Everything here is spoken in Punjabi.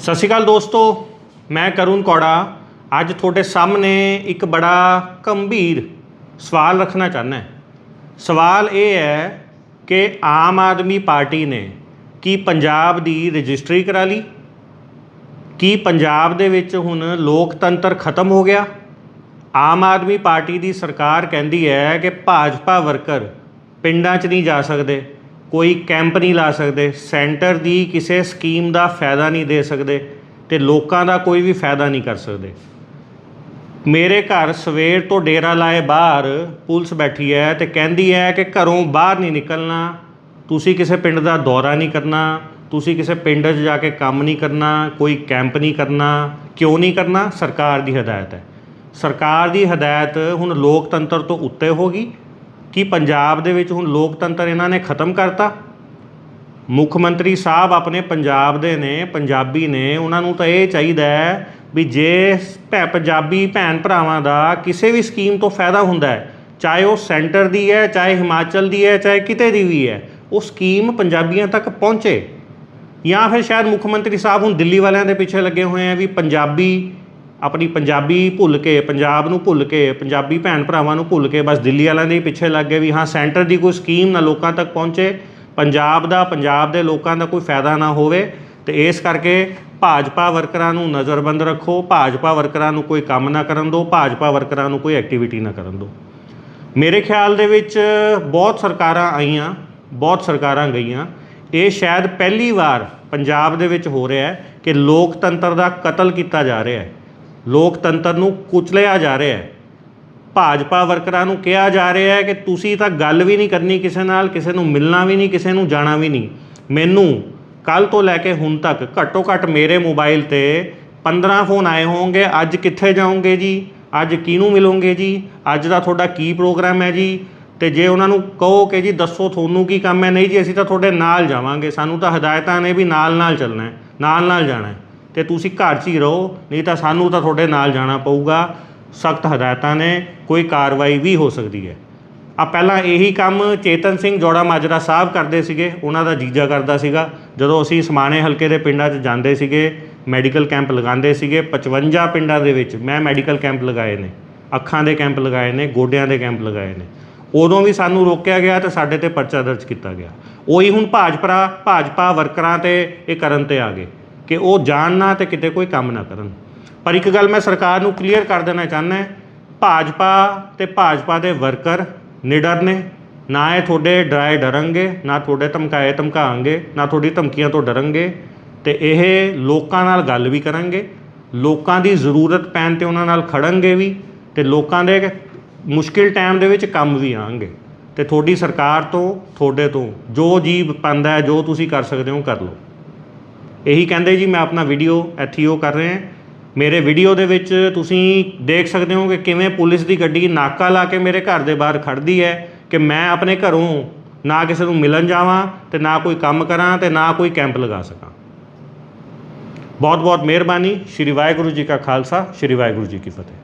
ਸਤਿ ਸ਼੍ਰੀ ਅਕਾਲ ਦੋਸਤੋ, ਮੈਂ ਕਰੁਣ ਕੌੜਾ। ਅੱਜ ਤੁਹਾਡੇ ਸਾਹਮਣੇ ਇੱਕ ਬੜਾ ਗੰਭੀਰ ਸਵਾਲ ਰੱਖਣਾ ਚਾਹੁੰਦਾ ਸਵਾਲ ਇਹ ਹੈ ਕਿ ਆਮ ਆਦਮੀ ਪਾਰਟੀ ਨੇ ਕੀ ਪੰਜਾਬ ਦੀ ਰਜਿਸਟਰੀ ਕਰਾ ਲਈ? ਕੀ ਪੰਜਾਬ ਦੇ ਵਿੱਚ ਹੁਣ ਲੋਕਤੰਤਰ ਖਤਮ ਹੋ ਗਿਆ? ਆਮ ਆਦਮੀ ਪਾਰਟੀ ਦੀ ਸਰਕਾਰ ਕਹਿੰਦੀ ਹੈ ਕਿ ਭਾਜਪਾ ਵਰਕਰ ਪਿੰਡਾਂ 'ਚ ਨਹੀਂ ਜਾ ਸਕਦੇ। ਕੋਈ ਕੈਂਪ ਨਹੀਂ ਲਾ ਸਕਦੇ, ਸੈਂਟਰ ਦੀ ਕਿਸੇ ਸਕੀਮ ਦਾ ਫਾਇਦਾ ਨਹੀਂ ਦੇ ਸਕਦੇ ਤੇ ਲੋਕਾਂ ਦਾ ਕੋਈ ਵੀ ਫਾਇਦਾ ਨਹੀਂ ਕਰ ਸਕਦੇ। ਮੇਰੇ ਘਰ ਸਵੇਰ ਤੋਂ ਡੇਰਾ ਲਾਏ ਬਾਹਰ ਪੁਲਿਸ ਬੈਠੀ ਹੈ ਤੇ ਕਹਿੰਦੀ ਹੈ ਕਿ ਘਰੋਂ ਬਾਹਰ ਨਹੀਂ ਨਿਕਲਣਾ, ਤੁਸੀਂ ਕਿਸੇ ਪਿੰਡ ਦਾ ਦੌਰਾ ਨਹੀਂ ਕਰਨਾ, ਤੁਸੀਂ ਕਿਸੇ ਪਿੰਡ 'ਚ ਜਾ ਕੇ ਕੰਮ ਨਹੀਂ ਕਰਨਾ, ਕੋਈ ਕੈਂਪ ਨਹੀਂ ਕਰਨਾ, ਕਿਉਂ ਨਹੀਂ ਕਰਨਾ? ਸਰਕਾਰ ਦੀ ਹਦਾਇਤ ਹੈ। ਸਰਕਾਰ ਦੀ ਹਦਾਇਤ ਹੁਣ ਲੋਕਤੰਤਰ ਤੋਂ ਉੱਤੇ ਹੋ ਗਈ। ਕਿ ਪੰਜਾਬ ਦੇ ਵਿੱਚ ਹੁਣ ਲੋਕਤੰਤਰ ਇਹਨਾਂ ਨੇ ਖਤਮ ਕਰਤਾ। ਮੁੱਖ ਮੰਤਰੀ ਸਾਹਿਬ ਆਪਣੇ ਪੰਜਾਬ ਦੇ ਨੇ, ਪੰਜਾਬੀ ਨੇ, ਉਹਨਾਂ ਨੂੰ ਤਾਂ ਇਹ ਚਾਹੀਦਾ ਹੈ ਵੀ ਜੇ ਭੈ, ਪੰਜਾਬੀ ਭੈਣ ਭਰਾਵਾਂ ਦਾ ਕਿਸੇ ਵੀ ਸਕੀਮ ਤੋਂ ਫਾਇਦਾ ਹੁੰਦਾ ਹੈ, ਚਾਹੇ ਉਹ ਸੈਂਟਰ ਦੀ ਹੈ, ਚਾਹੇ ਹਿਮਾਚਲ ਦੀ ਹੈ, ਚਾਹੇ ਕਿਤੇ ਦੀ ਵੀ ਹੈ, ਉਹ ਸਕੀਮ ਪੰਜਾਬੀਆਂ ਤੱਕ ਪਹੁੰਚੇ। ਜਾਂ ਫਿਰ ਸ਼ਾਇਦ ਮੁੱਖ ਮੰਤਰੀ ਸਾਹਿਬ ਹੁਣ ਦਿੱਲੀ ਵਾਲਿਆਂ ਦੇ ਪਿੱਛੇ ਲੱਗੇ ਹੋਏ ਆ ਵੀ ਪੰਜਾਬੀ ਆਪਣੀ ਪੰਜਾਬੀ ਭੁੱਲ ਕੇ, ਪੰਜਾਬ ਨੂੰ ਭੁੱਲ ਕੇ, ਪੰਜਾਬੀ ਭੈਣ ਭਰਾਵਾਂ ਨੂੰ ਭੁੱਲ ਕੇ, ਬਸ ਦਿੱਲੀ ਵਾਲਿਆਂ ਦੇ ਪਿੱਛੇ ਲੱਗ ਗਏ ਵੀ ਹਾਂ, ਸੈਂਟਰ ਦੀ ਕੋਈ ਸਕੀਮ ਨਾ ਲੋਕਾਂ ਤੱਕ ਪਹੁੰਚੇ, ਪੰਜਾਬ ਦਾ, ਪੰਜਾਬ ਦੇ ਲੋਕਾਂ ਦਾ ਕੋਈ ਫਾਇਦਾ ਨਾ ਹੋਵੇ, ਤੇ ਇਸ ਕਰਕੇ ਭਾਜਪਾ ਵਰਕਰਾਂ ਨੂੰ ਨਜ਼ਰਬੰਦ ਰੱਖੋ, ਭਾਜਪਾ ਵਰਕਰਾਂ ਨੂੰ ਕੋਈ ਕੰਮ ਨਾ ਕਰਨ ਦਿਓ, ਭਾਜਪਾ ਵਰਕਰਾਂ ਨੂੰ ਕੋਈ ਐਕਟੀਵਿਟੀ ਨਾ ਕਰਨ ਦਿਓ। ਮੇਰੇ ਖਿਆਲ ਦੇ ਵਿੱਚ ਬਹੁਤ ਸਰਕਾਰਾਂ ਆਈਆਂ, ਬਹੁਤ ਸਰਕਾਰਾਂ ਗਈਆਂ, ਇਹ ਸ਼ਾਇਦ ਪਹਿਲੀ ਵਾਰ ਪੰਜਾਬ ਦੇ ਵਿੱਚ ਹੋ ਰਿਹਾ ਹੈ ਕਿ ਲੋਕਤੰਤਰ ਦਾ ਕਤਲ ਕੀਤਾ ਜਾ ਰਿਹਾ ਹੈ। ਲੋਕਤੰਤਰ ਨੂੰ ਕੁਚਲਿਆ ਜਾ ਰਿਹਾ ਹੈ। ਭਾਜਪਾ ਵਰਕਰਾਂ ਨੂੰ ਕਿਹਾ ਜਾ ਰਿਹਾ ਹੈ ਕਿ ਤੁਸੀਂ ਤਾਂ ਗੱਲ ਵੀ ਨਹੀਂ ਕਰਨੀ ਕਿਸੇ ਨਾਲ, ਕਿਸੇ ਨੂੰ ਮਿਲਣਾ ਵੀ ਨਹੀਂ, ਕਿਸੇ ਨੂੰ ਜਾਣਾ ਵੀ ਨਹੀਂ। ਮੈਨੂੰ ਕੱਲ ਤੋਂ ਲੈ ਕੇ ਹੁਣ ਤੱਕ ਘੱਟੋ ਘੱਟ ਮੇਰੇ ਮੋਬਾਈਲ ਤੇ 15 ਫੋਨ ਆਏ ਹੋਣਗੇ। ਅੱਜ ਕਿੱਥੇ ਜਾਓਗੇ ਜੀ? ਅੱਜ ਕਿਹਨੂੰ ਮਿਲੋਗੇ ਜੀ? ਅੱਜ ਦਾ ਤੁਹਾਡਾ ਕੀ ਪ੍ਰੋਗਰਾਮ ਹੈ ਜੀ? ਤੇ ਜੇ ਉਹਨਾਂ ਨੂੰ ਕਹੋ ਕਿ ਜੀ ਦੱਸੋ ਤੁਹਾਨੂੰ ਕੀ ਕੰਮ ਹੈ, ਨਹੀਂ ਜੀ ਅਸੀਂ ਤਾਂ ਤੁਹਾਡੇ ਨਾਲ ਜਾਵਾਂਗੇ। ਸਾਨੂੰ ਤਾਂ ਹਦਾਇਤਾਂ ਨੇ ਵੀ ਨਾਲ ਨਾਲ ਚੱਲਣਾ ਹੈ ਨਾਲ ਨਾਲ ਜਾਣਾ ਹੈ। ਤੇ ਤੁਸੀਂ ਘਰ 'ਚ ਹੀ ਰਹੋ, ਨਹੀਂ ਤਾਂ ਸਾਨੂੰ ਤਾਂ ਤੁਹਾਡੇ ਨਾਲ ਜਾਣਾ ਪਊਗਾ। ਸਖਤ ਹਦਾਇਤਾਂ ਨੇ, ਕੋਈ ਕਾਰਵਾਈ ਵੀ ਹੋ ਸਕਦੀ ਹੈ। ਆ ਪਹਿਲਾਂ ਇਹੀ ਕੰਮ ਚੇਤਨ ਸਿੰਘ ਜੋੜਾ ਮਾਜਰਾ ਸਾਹਿਬ ਕਰਦੇ ਸੀਗੇ, ਉਹਨਾਂ ਦਾ ਜੀਜਾ ਕਰਦਾ ਸੀਗਾ। ਜਦੋਂ ਅਸੀਂ ਸਮਾਣੇ ਹਲਕੇ ਦੇ ਪਿੰਡਾਂ 'ਚ ਜਾਂਦੇ ਸੀਗੇ, ਮੈਡੀਕਲ ਕੈਂਪ ਲਗਾਉਂਦੇ ਸੀਗੇ 55 ਪਿੰਡਾਂ ਦੇ ਵਿੱਚ ਮੈਂ ਮੈਡੀਕਲ ਕੈਂਪ ਲਗਾਏ ਨੇ, ਅੱਖਾਂ ਦੇ ਕੈਂਪ ਲਗਾਏ ਨੇ, ਗੋਡਿਆਂ ਦੇ ਕੈਂਪ ਲਗਾਏ ਨੇ। ਉਦੋਂ ਵੀ ਸਾਨੂੰ ਰੋਕਿਆ ਗਿਆ ਤੇ ਸਾਡੇ ਤੇ ਪਰਚਾ ਦਰਜ ਕੀਤਾ ਗਿਆ। ਉਹੀ ਹੁਣ ਭਾਜਪਾ ਭਾਜਪਾ ਵਰਕਰਾਂ ਤੇ ਇਹ ਕਰਨ ਤੇ ਆ ਗਏ। ਕਿ ਉਹ ਜਾਣ ਨਾ ਤੇ ਕਿਤੇ ਕੋਈ ਕੰਮ ਨਾ ਕਰਨ। ਪਰ ਇੱਕ ਗੱਲ ਮੈਂ ਸਰਕਾਰ ਨੂੰ ਕਲੀਅਰ ਕਰ ਦੇਣਾ ਚਾਹੁੰਦਾ ਭਾਜਪਾ ਤੇ ਭਾਜਪਾ ਦੇ ਵਰਕਰ ਨਿਡਰ ਨੇ ਨਾ ਇਹ ਤੁਹਾਡੇ ਡਰਾਏ ਡਰਨਗੇ, ਨਾ ਤੁਹਾਡੇ ਧਮਕਾਏ ਧਮਕਾਣਗੇ ਨਾ ਤੁਹਾਡੀ ਧਮਕੀਆਂ ਤੋਂ ਡਰਨਗੇ ਤੇ ਇਹ ਲੋਕਾਂ ਨਾਲ ਗੱਲ ਵੀ ਕਰਾਂਗੇ ਲੋਕਾਂ ਦੀ ਜ਼ਰੂਰਤ ਪੈਣ ਤੇ ਉਹਨਾਂ ਨਾਲ ਖੜਨਗੇ ਵੀ ਤੇ ਲੋਕਾਂ ਦੇ ਮੁਸ਼ਕਿਲ ਟਾਈਮ ਦੇ ਵਿੱਚ ਕੰਮ ਵੀ ਆਣਗੇ। ਤੇ ਤੁਹਾਡੀ ਸਰਕਾਰ ਤੋਂ, ਤੁਹਾਡੇ ਤੋਂ ਜੋ ਜੀ ਪੰਦਾ ਹੈ, ਜੋ ਤੁਸੀਂ ਕਰ ਸਕਦੇ ਹੋ, ਕਰ ਲਓ। ਇਹੀ ਕਹਿੰਦੇ ਜੀ, ਮੈਂ ਆਪਣਾ ਵੀਡੀਓ ਇੱਥੇ ਉਹ ਕਰ ਰਿਹਾ। ਮੇਰੇ ਵੀਡੀਓ ਦੇ ਵਿੱਚ ਤੁਸੀਂ ਦੇਖ ਸਕਦੇ ਹੋ ਕਿ ਕਿਵੇਂ ਪੁਲਿਸ ਦੀ ਗੱਡੀ ਨਾਕਾ ਲਾ ਕੇ ਮੇਰੇ ਘਰ ਦੇ ਬਾਹਰ ਖੜਦੀ ਹੈ ਕਿ ਮੈਂ ਆਪਣੇ ਘਰੋਂ ਨਾ ਕਿਸੇ ਨੂੰ ਮਿਲਣ ਜਾਵਾਂ ਤੇ ਨਾ ਕੋਈ ਕੰਮ ਕਰਾਂ ਤੇ ਨਾ ਕੋਈ ਕੈਂਪ ਲਗਾ ਸਕਾਂ। ਬਹੁਤ ਬਹੁਤ ਮਿਹਰਬਾਨੀ। ਸ਼੍ਰੀ ਵਾਹਿਗੁਰੂ ਜੀ ਕਾ ਖਾਲਸਾ, ਸ਼੍ਰੀ ਵਾਹਿਗੁਰੂ ਜੀ ਕੀ ਫਤਿਹ।